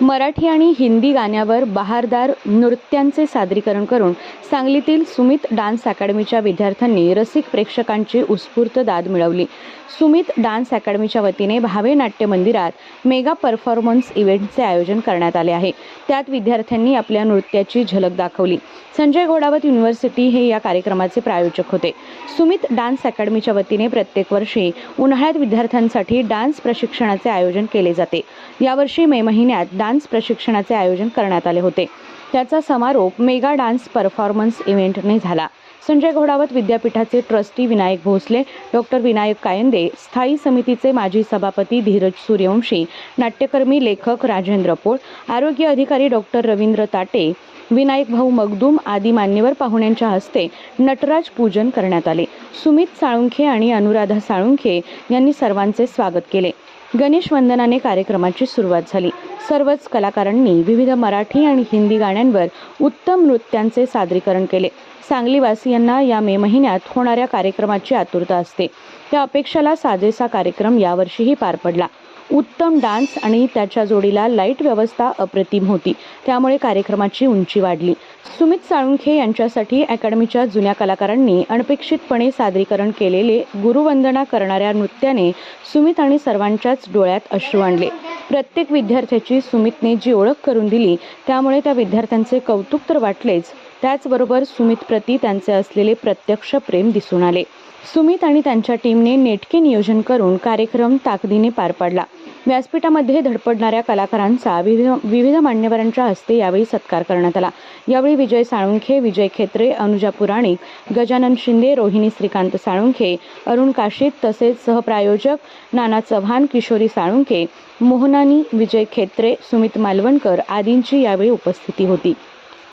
मराठी आणि हिंदी गाण्यावर बहारदार नृत्यांचे सादरीकरण करून सांगलीतील सुमित डान्स अकॅडमीच्या विद्यार्थ्यांनी रसिक प्रेक्षकांची उत्स्फूर्त दाद मिळवली. सुमित डान्स अकॅडमीच्या वतीने भावे नाट्य मंदिरात मेगा परफॉर्मन्स इव्हेंटचे आयोजन करण्यात आले आहे. त्यात विद्यार्थ्यांनी आपल्या नृत्याची झलक दाखवली. संजय गोडावत युनिव्हर्सिटी हे या कार्यक्रमाचे प्रायोजक होते. सुमित डान्स अकॅडमीच्या वतीने प्रत्येक वर्षी उन्हाळ्यात विद्यार्थ्यांसाठी डान्स प्रशिक्षणाचे आयोजन केले जाते. यावर्षी मे महिन्यात डान्स प्रशिक्षणाचे आयोजन करण्यात आले होते. त्याचा समारोप मेगा डान्स परफॉर्मन्स इव्हेंटने झाला. संजय घोडावत विद्यापीठाचे ट्रस्टी विनायक भोसले डॉक्टर विनायक कायंदे स्थायी समितीचे माजी सभापती धीरज सूर्यवंशी नाट्यकर्मी लेखक राजेंद्र पोळ आरोग्य अधिकारी डॉक्टर रवींद्र ताटे विनायक भाऊ मगदूम आदी मान्यवर पाहुण्यांच्या हस्ते नटराज पूजन करण्यात आले. सुमित साळुंखे आणि अनुराधा साळुंखे यांनी सर्वांचे स्वागत केले. गणेश वंदनाने कार्यक्रमाची सुरुवात झाली. सर्वच कलाकारांनी विविध मराठी आणि हिंदी गाण्यांवर उत्तम नृत्यांचे सादरीकरण केले. सांगलीवासियांना या मे महिन्यात होणाऱ्या कार्यक्रमाची आतुरता असते. त्या अपेक्षाला साजेसा कार्यक्रम यावर्षीही पार पडला. उत्तम डान्स आणि त्याच्या जोडीला लाइट व्यवस्था अप्रतिम होती. त्यामुळे कार्यक्रमाची उंची वाढली. सुमित साळुंखे यांच्यासाठी अकॅडमीच्या जुन्या कलाकारांनी अनपेक्षितपणे सादरीकरण केलेले गुरुवंदना करणाऱ्या नृत्याने सुमित आणि सर्वांच्याच डोळ्यात अश्रू आणले. प्रत्येक विद्यार्थ्याची सुमितने जी ओळख करून दिली त्यामुळे त्या विद्यार्थ्यांचे कौतुक तर वाटलेच. त्याचबरोबर सुमित प्रती त्यांचे असलेले प्रत्यक्ष प्रेम दिसून आले. सुमित आणि त्यांच्या टीमने नेटके नियोजन करून कार्यक्रम ताकदीने पार पाडला. व्यासपीठामध्ये धडपडणाऱ्या कलाकारांचा विविध विविध मान्यवरांच्या हस्ते यावेळी सत्कार करण्यात आला. यावेळी विजय साळुंखे विजय खेत्रे अनुजा पुराणिक गजानन शिंदे रोहिणी श्रीकांत साळुंखे अरुण काशीत तसेच सहप्रायोजक नाना चव्हाण किशोरी साळुंखे मोहनानी विजय खेत्रे सुमित मालवणकर आदींची यावेळी उपस्थिती होती.